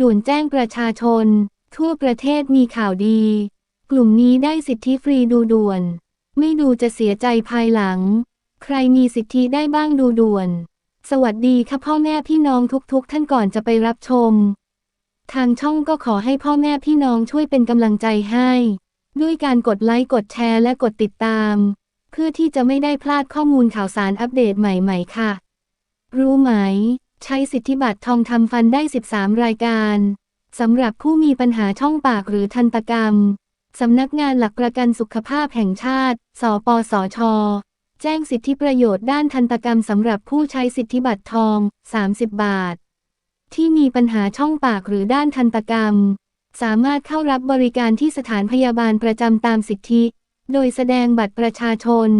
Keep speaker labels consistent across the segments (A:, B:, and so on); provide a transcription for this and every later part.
A: ด่วนแจ้งประชาชน ทั่วประเทศมีข่าวดี กลุ่มนี้ได้สิทธิฟรีดูด่วน ไม่ดูจะเสียใจภายหลัง ใครมีสิทธิได้บ้างดูด่วน สวัสดีค่ะพ่อแม่พี่น้องทุกๆ ท่านก่อนจะไปรับชม ทางช่องก็ขอให้พ่อแม่พี่น้องช่วยเป็นกำลังใจให้ ด้วยการกดไลค์กดแชร์และกดติดตาม เพื่อที่จะไม่ได้พลาดข้อมูลข่าวสารอัปเดตใหม่ ๆ ค่ะ รู้ไหมใช้สิทธิบัตรทองทำฟันได้ 13 รายการสำหรับผู้มีปัญหาช่องปากหรือทันตกรรม สำนักงานหลักประกันสุขภาพแห่งชาติ สปสช แจ้งสิทธิประโยชน์ด้านทันตกรรมสำหรับผู้ใช้สิทธิบัตรทอง 30 บาท ที่มีปัญหาช่องปากหรือด้านทันตกรรม สามารถเข้ารับบริการที่สถานพยาบาลประจำตามสิทธิ โดยแสดงบัตรประชาชน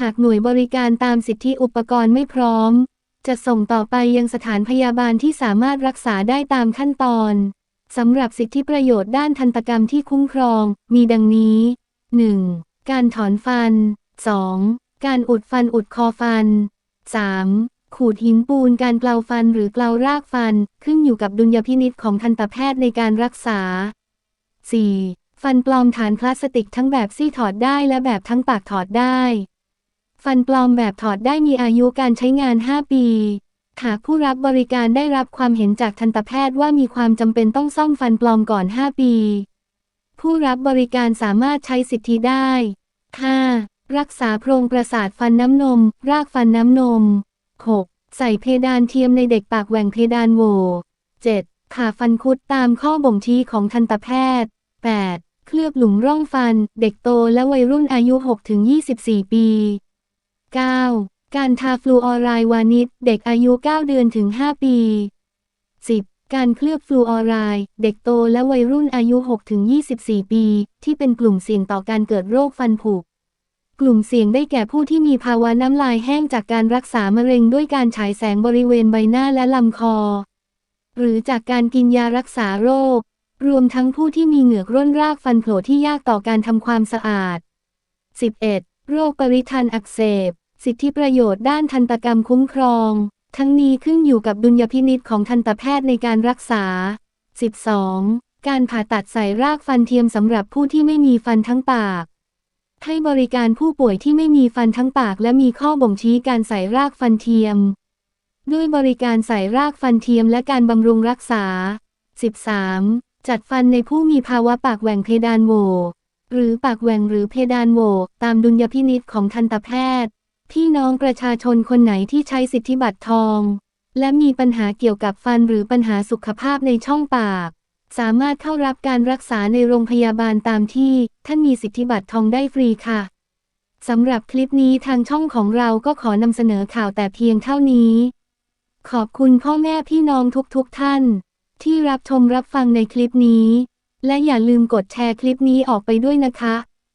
A: หากหน่วยบริการตามสิทธิอุปกรณ์ไม่พร้อม จะส่งต่อไปยังสถานพยาบาลที่สามารถรักษาได้ตามขั้นตอนสำหรับสิทธิประโยชน์ด้านทันตกรรมที่คุ้มครอง มีดังนี้ 1. การถอนฟัน 2. การอุดฟันอุดคอฟัน 3. ขูดหินปูนการเกลาฟันหรือเกลารากฟัน ขึ้นอยู่กับดุลยพินิจของทันตแพทย์ในการรักษา 4. ฟันปลอมฐานพลาสติกทั้งแบบซี่ถอดได้และแบบทั้งปากถอดได้ ฟันปลอมแบบถอดได้มีอายุการใช้งาน 5 ปีหากผู้รับบริการได้รับความเห็นจากทันตแพทย์ว่ามีความจำเป็นต้องซ่อมฟันปลอมก่อน 5 ปี ผู้รับบริการสามารถใช้สิทธิได้ 5. รักษาโพรงประสาทฟันน้ำนม รากฟันน้ำนม 6. ใส่เพดานเทียมในเด็กปากแหว่งเพดานโหว 7. ผ่าฟันคุดตามข้อบ่งชี้ของทันตแพทย์ 8. เคลือบหลุมร่องฟัน เด็กโตและวัยรุ่นอายุ 6-24 ปี 9. การทาฟลูออไรด์วานิชเด็กอายุ 9 เดือนถึง 5 ปี 10. การเคลือบฟลูออไรด์เด็กโตและวัยรุ่นอายุ 6-24 ปี ที่เป็นกลุ่มเสี่ยงต่อการเกิดโรคฟันผุกลุ่มเสี่ยงได้แก่ผู้ที่มีภาวะน้ำลายแห้งจากการรักษามะเร็งด้วยการฉายแสงบริเวณใบหน้าและลำคอ หรือจากการกินยารักษาโรค รวมทั้งผู้ที่มีเหงือกร่นรากฟันโผล่ที่ยากต่อการทำความสะอาด 11. โรคปริทันอักเสบ สิทธิประโยชน์ด้านทันตกรรมคุ้มครอง ทั้งนี้ขึ้นอยู่กับดุลยพินิจของทันตแพทย์ในการรักษา 12. การผ่าตัดใส่รากฟันเทียมสำหรับผู้ที่ไม่มีฟันทั้งปาก ให้บริการผู้ป่วยที่ไม่มีฟันทั้งปาก และมีข้อบ่งชี้การใส่รากฟันเทียม ด้วยบริการใส่รากฟันเทียมและการบำรุงรักษา 13. จัดฟันในผู้มีภาวะปากแหว่งเพดานโหวหรือปากแหว่งหรือเพดานโหวตามดุลยพินิจของทันตแพทย์ พี่น้องประชาชนคนไหนที่ใช้สิทธิบัตรทอง และมีปัญหาเกี่ยวกับฟันหรือปัญหาสุขภาพในช่องปาก สามารถเข้ารับการรักษาในโรงพยาบาลตามที่ท่านมีสิทธิบัตรทองได้ฟรีค่ะสำหรับคลิปนี้ทางช่องของเราก็ขอนำเสนอข่าวแต่เพียงเท่านี้ ขอบคุณพ่อแม่พี่น้องทุกๆทท่าน ที่รับชมรับฟังในคลิปนี้ และอย่าลืมกดแชร์คลิปนี้ออกไปด้วยนะคะ